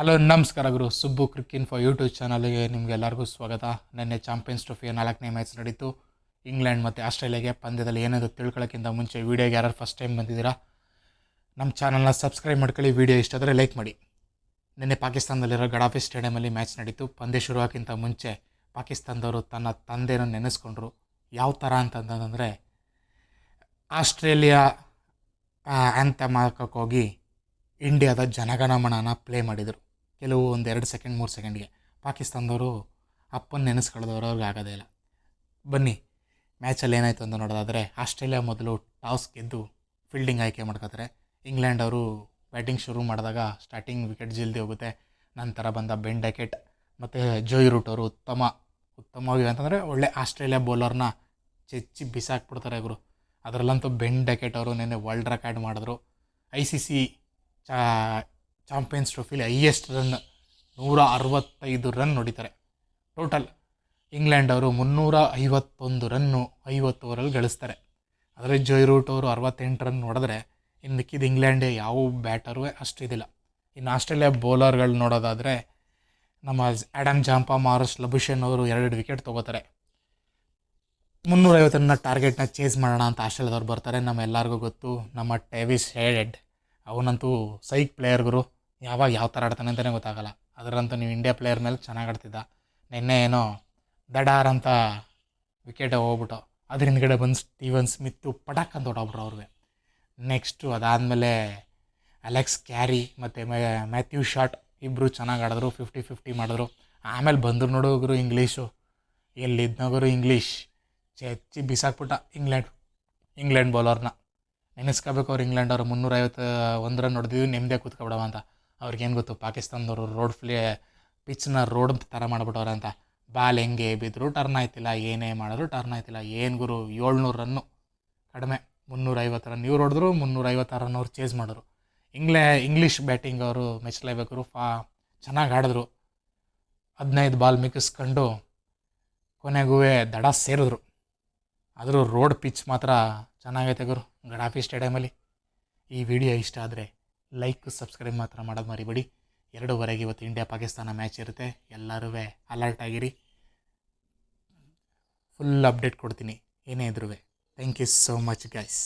Hello, ನಮಸ್ಕಾರ ಗುರು. Subbu cric for YouTube ಚಾನಲ್ಗೆ ನಿಮಗೆಲ್ಲರಿಗೂ ಸ್ವಾಗತ. ನಿನ್ನೆ ಚಾಂಪಿಯನ್ಸ್ ಟ್ರೋಫಿಯ ನಾಲ್ಕನೇ ಮ್ಯಾಚ್ ನಡೀತು. ಇಂಗ್ಲೆಂಡ್ ಮತ್ತು ಆಸ್ಟ್ರೇಲಿಯಾಗೆ ಪಂದ್ಯದಲ್ಲಿ ಏನಾದರೂ ತಿಳ್ಕೊಳ್ಳೋಕ್ಕಿಂತ ಮುಂಚೆ ವೀಡಿಯೋಗೆ ಯಾರು ಫಸ್ಟ್ ಟೈಮ್ ಬಂದಿದ್ದೀರಾ, ನಮ್ಮ ಚಾನಲ್ನ ಸಬ್ಸ್ಕ್ರೈಬ್ ಮಾಡ್ಕೊಳ್ಳಿ, ವೀಡಿಯೋ ಇಷ್ಟ ಆದರೆ ಲೈಕ್ ಮಾಡಿ. ನಿನ್ನೆ ಪಾಕಿಸ್ತಾನದಲ್ಲಿರೋ ಗಡಾಫಿ ಸ್ಟೇಡಿಯಮಲ್ಲಿ ಮ್ಯಾಚ್ ನಡೀತು. ಪಂದ್ಯ ಶುರುವಾಗಿಂತ ಮುಂಚೆ ಪಾಕಿಸ್ತಾನದವರು ತನ್ನ ತಂದೆಯನ್ನು ನೆನೆಸ್ಕೊಂಡ್ರು. ಯಾವ ಥರ ಅಂತಂತಂದರೆ, ಆಸ್ಟ್ರೇಲಿಯಾ ಆ್ಯಂಥಮ್ ಹಾಕೋಕ್ಕೋಗಿ ಇಂಡಿಯಾದ ಜನಗಣಮನನ ಪ್ಲೇ ಮಾಡಿದರು. ಕೆಲವು ಒಂದು ಎರಡು ಸೆಕೆಂಡ್ ಮೂರು ಸೆಕೆಂಡ್ಗೆ ಪಾಕಿಸ್ತಾನದವರು ಅಪ್ಪನ ನೆನೆಸ್ಕೊಳ್ಳೋದವ್ರು ಅವ್ರಿಗೆ ಆಗೋದೇ ಇಲ್ಲ. ಬನ್ನಿ ಮ್ಯಾಚಲ್ಲಿ ಏನಾಯಿತು ಅಂತ ನೋಡೋದಾದರೆ, ಆಸ್ಟ್ರೇಲಿಯಾ ಮೊದಲು ಟಾಸ್ ಗೆದ್ದು ಫೀಲ್ಡಿಂಗ್ ಆಯ್ಕೆ ಮಾಡ್ಕೋತಾರೆ. ಇಂಗ್ಲೆಂಡ್ ಅವರು ಬ್ಯಾಟಿಂಗ್ ಶುರು ಮಾಡಿದಾಗ ಸ್ಟಾರ್ಟಿಂಗ್ ವಿಕೆಟ್ ಜಿಲ್ದಿ ಹೋಗುತ್ತೆ. ನಂತರ ಬಂದ ಬೆನ್ ಡ್ಯಾಕೆಟ್ ಮತ್ತು ಜೋಯ್ ರೂಟ್ ಅವರು ಉತ್ತಮ, ಉತ್ತಮವಾಗಿ ಅಂತಂದರೆ ಒಳ್ಳೆ ಆಸ್ಟ್ರೇಲಿಯಾ ಬೌಲರ್ನ ಚೆಚ್ಚಿ ಬಿಸಾಕ್ಬಿಡ್ತಾರೆ ಗುರು. ಅದರಲ್ಲಂತೂ ಬೆನ್ ಡ್ಯಾಕೆಟ್ ಅವರು ನಿನ್ನೆ ವರ್ಲ್ಡ್ ರೆಕಾರ್ಡ್ ಮಾಡಿದ್ರು. ಐ ಸಿ ಸಿ ಚಾ ಚಾಂಪಿಯನ್ಸ್ ಟ್ರೋಫಿಲಿ ಹೈಯೆಸ್ಟ್ ರನ್ ನೂರ ಅರವತ್ತೈದು ರನ್ ಹೊಡಿತಾರೆ ಟೋಟಲ್ ಇಂಗ್ಲೆಂಡ್ ಅವರು ಮುನ್ನೂರ ಐವತ್ತೊಂದು ರನ್ನು ಐವತ್ತು ಓವರಲ್ಲಿ ಗಳಿಸ್ತಾರೆ. ಅದರಲ್ಲಿ ಜೋಯ್ ರೂಟ್ ಅವರು ಅರವತ್ತೆಂಟು ರನ್ ಹೊಡೆದ್ರೆ ಇನ್ನು ಮಿಕ್ಕಿದ ಇಂಗ್ಲೆಂಡ್ ಯಾವ ಬ್ಯಾಟರು ಅಷ್ಟಿದಿಲ್ಲ ಇನ್ನು ಆಸ್ಟ್ರೇಲಿಯಾ ಬೌಲರ್ಗಳು ನೋಡೋದಾದರೆ ನಮ್ಮ ಆ್ಯಡಮ್ ಜಾಂಪಾ ಮಾರಸ್ ಲಬುಷನ್ ಅವರು ಎರಡೆರಡು ವಿಕೆಟ್ ತೊಗೋತಾರೆ. ಮುನ್ನೂರೈವತ್ತು ರನ್ನ ಟಾರ್ಗೆಟ್ನ ಚೇಸ್ ಮಾಡೋಣ ಅಂತ ಆಸ್ಟ್ರೇಲಿಯಾದವ್ರು ಬರ್ತಾರೆ. ನಮ್ಮ ಎಲ್ಲರಿಗೂ ಗೊತ್ತು. ನಮ್ಮ ಟೇವಿಸ್ ಹೇಡೆಡ್ ಅವನಂತೂ ಸೈಕ್ ಪ್ಲೇಯರ್ಗಳು ಯಾವಾಗ ಯಾವ ಥರ ಆಡ್ತಾನೆ ಅಂತಲೇ ಗೊತ್ತಾಗಲ್ಲ. ಅದರಂತೂ ನೀವು ಇಂಡಿಯಾ ಪ್ಲೇಯರ್ ಮೇಲೆ ಚೆನ್ನಾಗಿ ಆಡ್ತಿದ್ದ. ನಿನ್ನೆ ಏನೋ ದಡಾರ್ ಅಂತ ವಿಕೆಟ್ ಹೋಗ್ಬಿಟ್ಟು ಅದ್ರ ಹಿಂದ್ಗಡೆ ಬಂದು ಸ್ಟೀವನ್ ಸ್ಮಿತ್ತು ಪಟಾಕ್ ಅಂತ ಹೊಟ್ಟೋಗ್ಬಿಟ್ರು ಅವ್ರಿಗೆ. ನೆಕ್ಸ್ಟು ಅದಾದಮೇಲೆ ಅಲೆಕ್ಸ್ ಕ್ಯಾರಿ ಮತ್ತು ಮ್ಯಾಥ್ಯೂ ಶಾಟ್ ಇಬ್ಬರು ಚೆನ್ನಾಗಿ ಆಡಿದ್ರು ಫಿಫ್ಟಿ ಫಿಫ್ಟಿ ಮಾಡಿದ್ರು. ಆಮೇಲೆ ಬಂದರು ನೋಡೋಗ್ರು ಇಂಗ್ಲೀಷು ಎಲ್ಲಿದ್ನಗರು ಇಂಗ್ಲೀಷ್ ಚೆಚ್ಚಿ ಬಿಸಾಕ್ಬಿಟ್ಟ ಇಂಗ್ಲೆಂಡ್ ಇಂಗ್ಲೆಂಡ್ ಬೌಲರ್ನ ನೆನೆಸ್ಕೋಬೇಕು ಅವ್ರು ಇಂಗ್ಲೆಂಡ್ ಅವರು. ಮುನ್ನೂರೈವತ್ತು ಒಂದು ರನ್ ಹೊಡೆದಿದ್ದು ನೆಮ್ಮದಿಯಾಗಿ ಕೂತ್ಕೊಬಿಡವ ಅಂತ. ಅವ್ರಿಗೇನು ಗೊತ್ತು? ಪಾಕಿಸ್ತಾನದವರು ರೋಡ್ ಫ್ಲೇ ಪಿಚ್ನ ರೋಡ್ ಥರ ಮಾಡಿಬಿಟ್ಟವ್ರೆ ಅಂತ. ಬಾಲ್ ಹೆಂಗೆ ಬಿದ್ದರು ಟರ್ನ್ ಆಯ್ತಿಲ್ಲ, ಏನೇ ಮಾಡಿದ್ರು ಟರ್ನ್ ಆಯ್ತಿಲ್ಲ. ಏನು ಗುರು? ಏಳ್ನೂರು ರನ್ನು. ಕಡಿಮೆ. ಮುನ್ನೂರೈವತ್ತು ರನ್. ಇವ್ರು ಹೊಡೆದ್ರು ಮುನ್ನೂರೈವತ್ತು ರನ್ ಅವ್ರು ಚೇಸ್ ಮಾಡಿದ್ರು. ಇಂಗ್ಲೇ ಇಂಗ್ಲೀಷ್ ಬ್ಯಾಟಿಂಗ್ ಅವರು ಮೆಚ್ಚಲೇಬೇಕರು ಫಾ ಚೆನ್ನಾಗಿ ಆಡಿದ್ರು. ಹದಿನೈದು ಬಾಲ್ ಮಿಕ್ಕಿಸ್ಕೊಂಡು ಕೊನೆಗೂ ದಡ ಸೇರಿದ್ರು. ಆದರೂ ರೋಡ್ ಪಿಚ್ ಮಾತ್ರ ಚೆನ್ನಾಗೈತೆ ಗುರು, ಗಡಾಫಿ ಸ್ಟೇಡಿಯಮಲ್ಲಿ ಈ ವಿಡಿಯೋ ಇಷ್ಟ ಆದರೆ ಲೈಕ್ ಸಬ್ಸ್ಕ್ರೈಬ್ ಮಾತ್ರ ಮಾಡೋದು ಮರಿಬೇಡಿ. ಎರಡೂವರೆಗೆ ಇವತ್ತು ಇಂಡಿಯಾ ಪಾಕಿಸ್ತಾನ ಮ್ಯಾಚ್ ಇರುತ್ತೆ. ಎಲ್ಲರೂ ಅಲರ್ಟ್ ಆಗಿರಿ. ಫುಲ್ ಅಪ್ಡೇಟ್ ಕೊಡ್ತೀನಿ. ಏನೇ ಇದ್ರೂ thank you so much guys